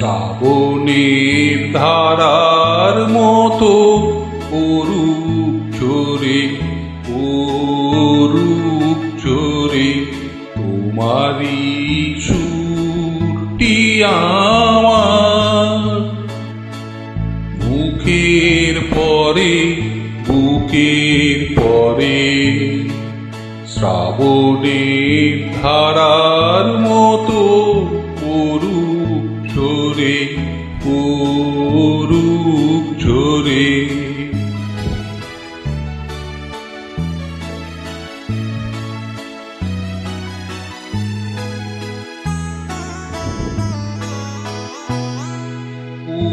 শ্রাবণের ধারার মতো অরূপ চোরে অরূপ চোরে তোমারি সুরটি আমার। মুখের পরে, বুকের পরে শ্রাবণের ধারার মতো অরূপ চোরে অরূপ চোরে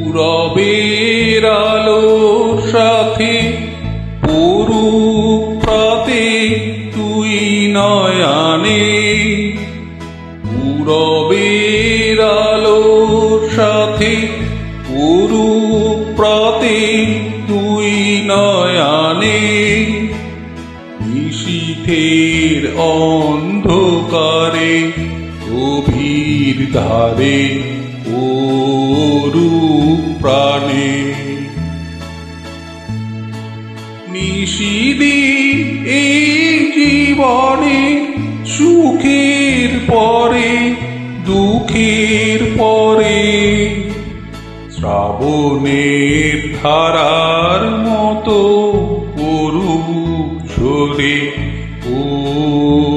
পূরবের আলোর সাথে পূরূপ প্রাতে তুই নয়ানে পূরূপ প্রাতে তুই নয়ানে নিশীথের অন্ধকারে, গভীর ধারে ওরূপ প্রাণে নিশিদি এই জীবনে সুখের পরে, দুঃখের পরে শ্রাবণের ধারার মতো পুরু ছড়ে অরূপ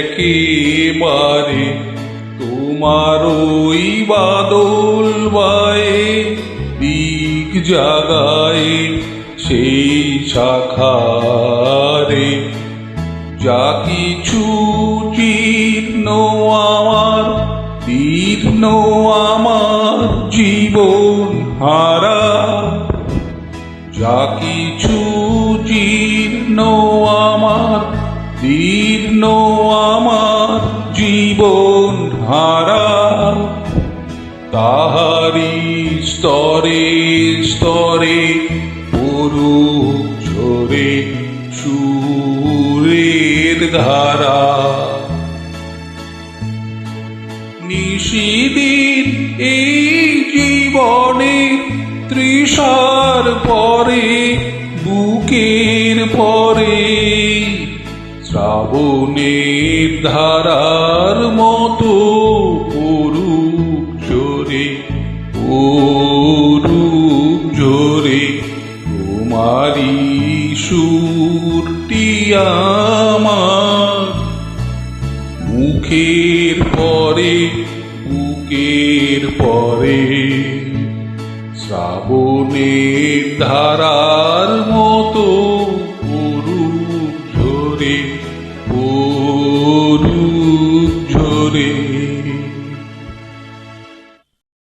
একেবারে তোমার ওই বাদল বায়ে, দিক জাগায় সেই শাখারে। যা কিছু জীর্ণ আমার দীর্ণ আমার জীবন হারা। যা কিছু দীর্ণ আমার জীবন ধারা তাহারি স্তরে স্তরে পুরু ঝরে সুরের ধারা। নিশিদিন এই জীবনে তৃষার পরে বুকের শ্রাবণের ধারার মতো অরূপ জোরে অরূপ জোরে তোমারি সুরটি আমার। মুখের পরে, বুকের পরে, শ্রাবণের ধারার মতো ঝরে ঝরে